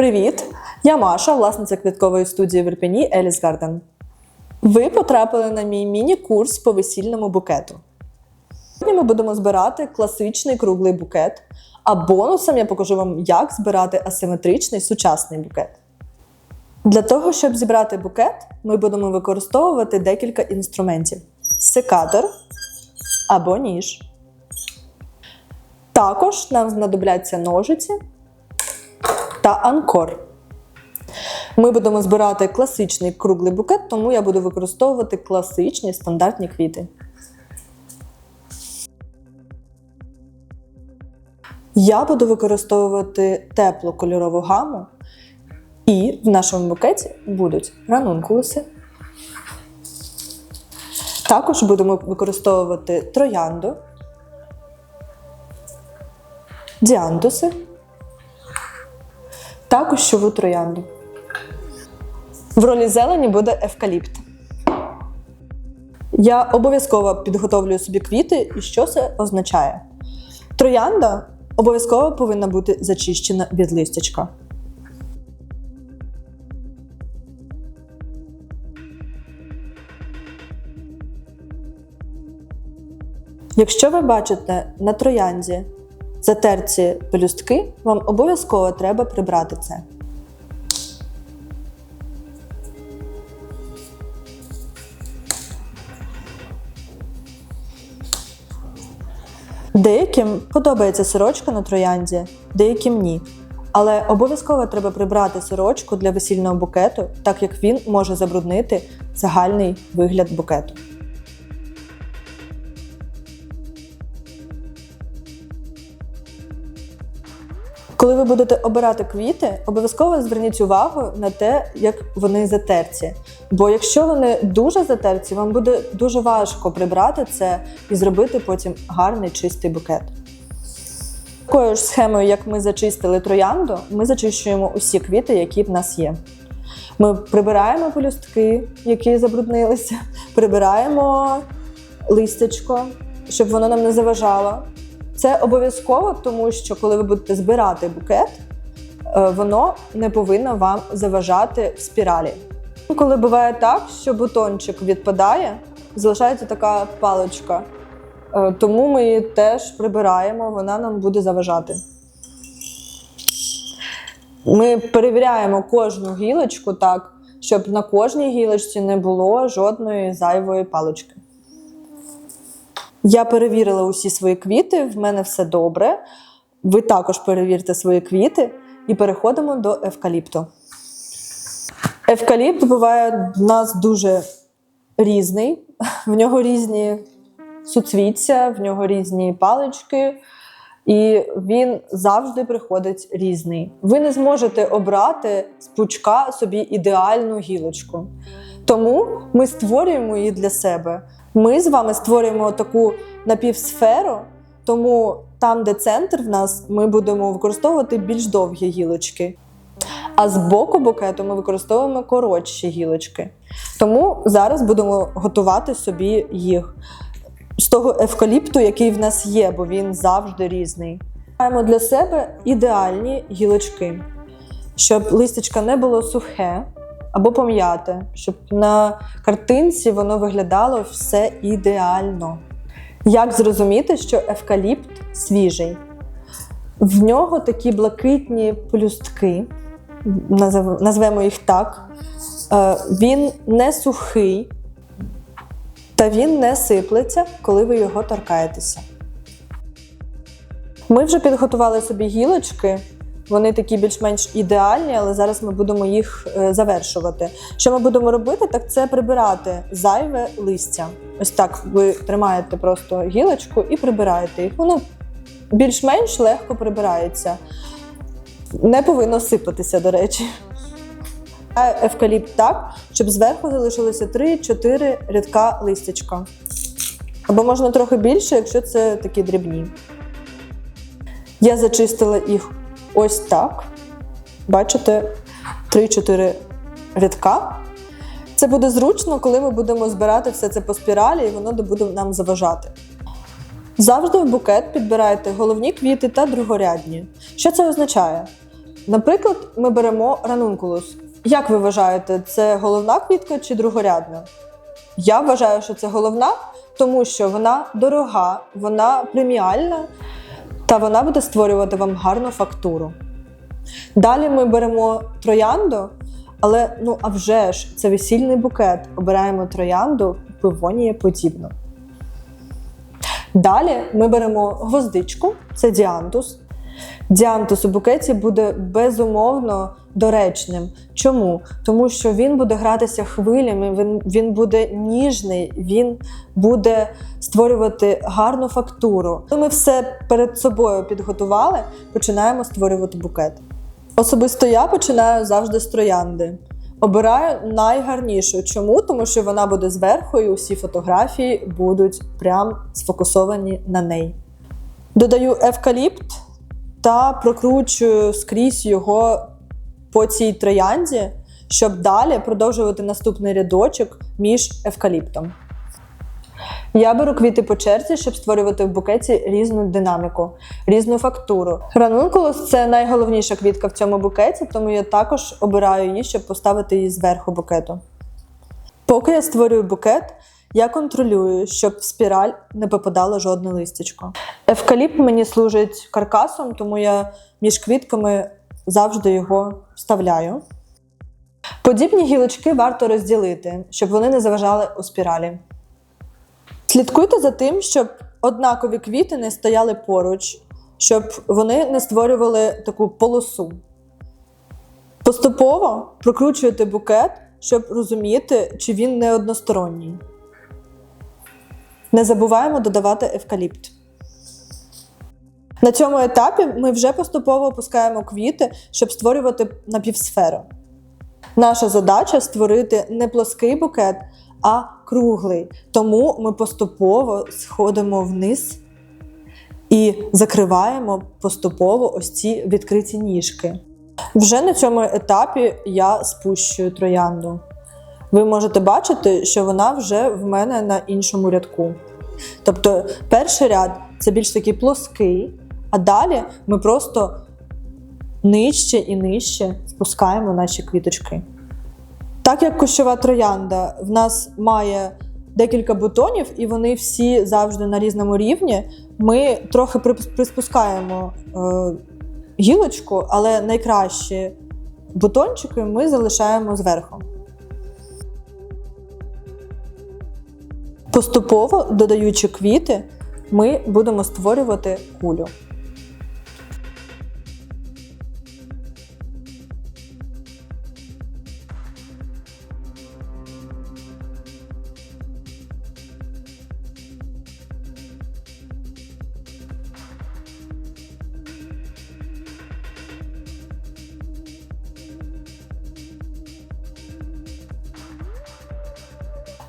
Привіт! Я Маша, власниця квіткової студії в Ірпені Еліс Гарден. Ви потрапили на мій міні-курс по весільному букету. Сьогодні ми будемо збирати класичний круглий букет, а бонусом я покажу вам, як збирати асиметричний сучасний букет. Для того, щоб зібрати букет, ми будемо використовувати декілька інструментів: секатор або ніж. Також нам знадобляться ножиці та анкор. Ми будемо збирати класичний круглий букет, тому я буду використовувати класичні стандартні квіти. Я буду використовувати теплу кольорову гаму, і в нашому букеті будуть ранункулуси. Також будемо використовувати троянду, діантуси та кущову троянду. В ролі зелені буде евкаліпт. Я обов'язково підготовлюю собі квіти, і що це означає? Троянда обов'язково повинна бути зачищена від листячка. Якщо ви бачите на троянді затерті пелюстки, вам обов'язково треба прибрати це. Деяким подобається сорочка на троянді, деяким ні. Але обов'язково треба прибрати сорочку для весільного букету, так як він може забруднити загальний вигляд букету. Коли ви будете обирати квіти, обов'язково зверніть увагу на те, як вони затерті. Бо якщо вони дуже затерті, вам буде дуже важко прибрати це і зробити потім гарний чистий букет. Такою ж схемою, як ми зачистили троянду, ми зачищуємо усі квіти, які в нас є. Ми прибираємо пелюстки, які забруднилися, прибираємо листячко, щоб воно нам не заважало. Це обов'язково, тому що коли ви будете збирати букет, е, воно не повинно вам заважати в спіралі. Коли буває так, що бутончик відпадає, залишається така паличка. Е, Тому ми її теж прибираємо, вона нам буде заважати. Ми перевіряємо кожну гілочку так, щоб на кожній гілочці не було жодної зайвої палички. Я перевірила усі свої квіти, в мене все добре. Ви також перевірте свої квіти і переходимо до евкаліпту. Евкаліпт буває в нас дуже різний, в нього різні суцвіття, в нього різні палички, і він завжди приходить різний. Ви не зможете обрати з пучка собі ідеальну гілочку. Тому ми створюємо її для себе. Ми з вами створюємо таку напівсферу, тому там, де центр в нас, ми будемо використовувати більш довгі гілочки. А з боку букету ми використовуємо коротші гілочки. Тому зараз будемо готувати собі їх з того евкаліпту, який в нас є, бо він завжди різний. Маємо для себе ідеальні гілочки, щоб листячка не було сухе або пом'яте, щоб на картинці воно виглядало все ідеально. Як зрозуміти, що евкаліпт свіжий? В нього такі блакитні пелюстки, назив- назвемо їх так. Е, Він не сухий, та він не сиплеться, коли ви його торкаєтеся. Ми вже підготували собі гілочки. Вони такі більш-менш ідеальні, але зараз ми будемо їх е, завершувати. Що ми будемо робити, так це прибирати зайве листя. Ось так ви тримаєте просто гілочку і прибираєте їх. Воно більш-менш легко прибирається. Не повинно сипатися, до речі. А Евкаліпт так, щоб зверху залишилося 3-4 рядка листячка. Або можна трохи більше, якщо це такі дрібні. Я зачистила їх ось так. Бачите, 3-4 рядка. Це буде зручно, коли ми будемо збирати все це по спіралі, і воно не буде нам заважати. Завжди в букет підбирайте головні квіти та другорядні. Що це означає? Наприклад, ми беремо ранункулус. Як ви вважаєте, це головна квітка чи другорядна? Я вважаю, що це головна, тому що вона дорога, вона преміальна та вона буде створювати вам гарну фактуру. Далі ми беремо троянду, але ну а вже ж це весільний букет. Обираємо троянду пивонія подібно. Далі ми беремо гвоздичку, це діантус. Діантус у букеті буде безумовно доречним. Чому? Тому що він буде гратися хвилями, він, він буде ніжний, він буде створювати гарну фактуру. Ми все перед собою підготували, починаємо створювати букет. Особисто я починаю завжди з троянди. Обираю найгарнішу. Чому? Тому що вона буде зверху, і усі фотографії будуть прям сфокусовані на неї. Додаю евкаліпт та прокручую скрізь його по цій троянді, щоб далі продовжувати наступний рядочок між евкаліптом. Я беру квіти по черзі, щоб створювати в букеті різну динаміку, різну фактуру. Ранункулус це найголовніша квітка в цьому букеті, тому я також обираю її, щоб поставити її зверху букету. Поки я створюю букет, я контролюю, щоб в спіраль не попадало жодне листячко. Евкаліпт мені служить каркасом, тому я між квітками завжди його вставляю. Подібні гілочки варто розділити, щоб вони не заважали у спіралі. Слідкуйте за тим, щоб однакові квіти не стояли поруч, щоб вони не створювали таку полосу. Поступово прокручуєте букет, щоб розуміти, чи він не односторонній. Не забуваємо додавати евкаліпт. На цьому етапі ми вже поступово опускаємо квіти, щоб створювати напівсферу. Наша задача створити не плоский букет, а круглий. Тому ми поступово сходимо вниз і закриваємо поступово ось ці відкриті ніжки. Вже на цьому етапі я спущую троянду. Ви можете бачити, що вона вже в мене на іншому рядку. Тобто перший ряд це більш такий плоский, а далі ми просто нижче і нижче спускаємо наші квіточки. Так як кущова троянда в нас має декілька бутонів, і вони всі завжди на різному рівні, ми трохи приспускаємо е, гілочку, але найкращі бутончики ми залишаємо зверху. Поступово додаючи квіти, ми будемо створювати кулю.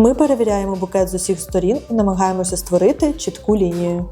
Ми перевіряємо букет з усіх сторін і намагаємося створити чітку лінію.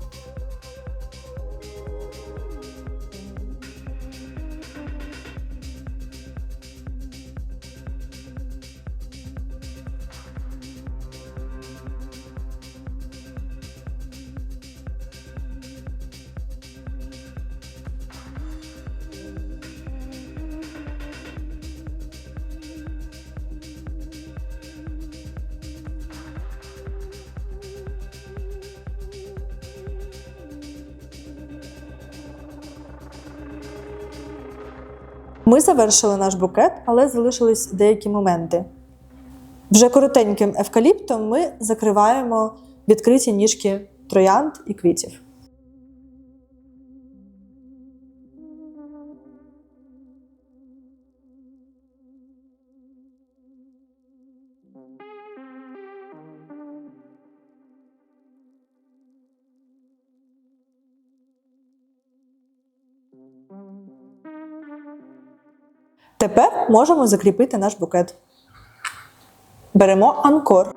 Ми завершили наш букет, але залишились деякі моменти. Вже коротеньким евкаліптом ми закриваємо відкриті ніжки троянд і квітів. Тепер можемо закріпити наш букет. Беремо анкор.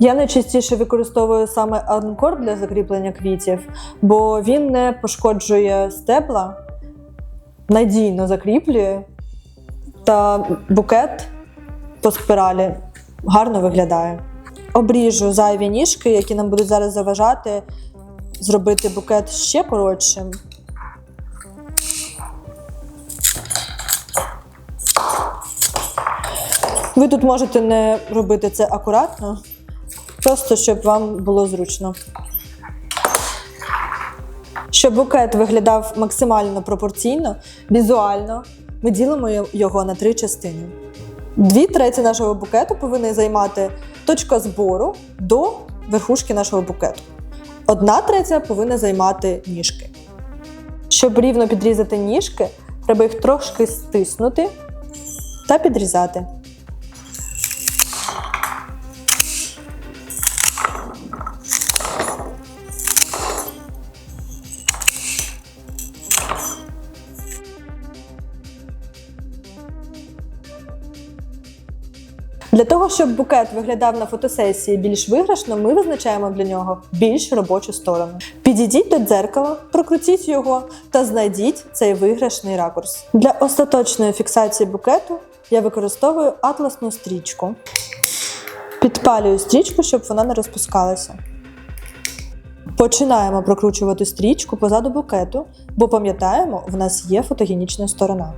Я найчастіше використовую саме анкор для закріплення квітів, бо він не пошкоджує стебла, надійно закріплює, та букет по спіралі гарно виглядає. Обріжу зайві ніжки, які нам будуть зараз заважати зробити букет ще коротшим. Ви тут можете не робити це акуратно, просто щоб вам було зручно. Щоб букет виглядав максимально пропорційно, візуально, ми ділимо його на три частини. Дві треті нашого букету повинні займати точка збору до верхушки нашого букету. Одна третя повинна займати ніжки. Щоб рівно підрізати ніжки, треба їх трошки стиснути та підрізати. Для того, щоб букет виглядав на фотосесії більш виграшно, ми визначаємо для нього більш робочу сторону. Підійдіть до дзеркала, прокрутіть його та знайдіть цей виграшний ракурс. Для остаточної фіксації букету я використовую атласну стрічку. Підпалюю стрічку, щоб вона не розпускалася. Починаємо прокручувати стрічку позаду букету, бо пам'ятаємо, в нас є фотогенічна сторона.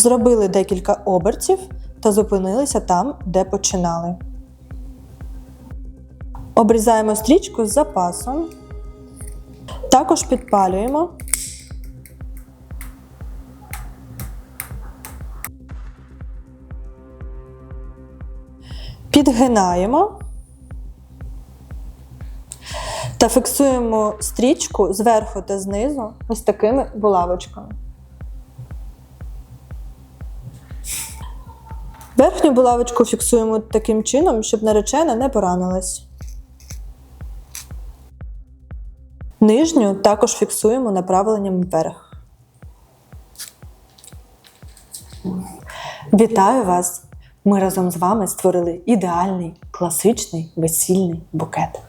Зробили декілька обертів та зупинилися там, де починали. Обрізаємо стрічку з запасом. Також підпалюємо. Підгинаємо та фіксуємо стрічку зверху та знизу ось такими булавочками. Верхню булавочку фіксуємо таким чином, щоб наречена не поранилась. Нижню також фіксуємо направленням вверх. Вітаю вас! Ми разом з вами створили ідеальний класичний весільний букет.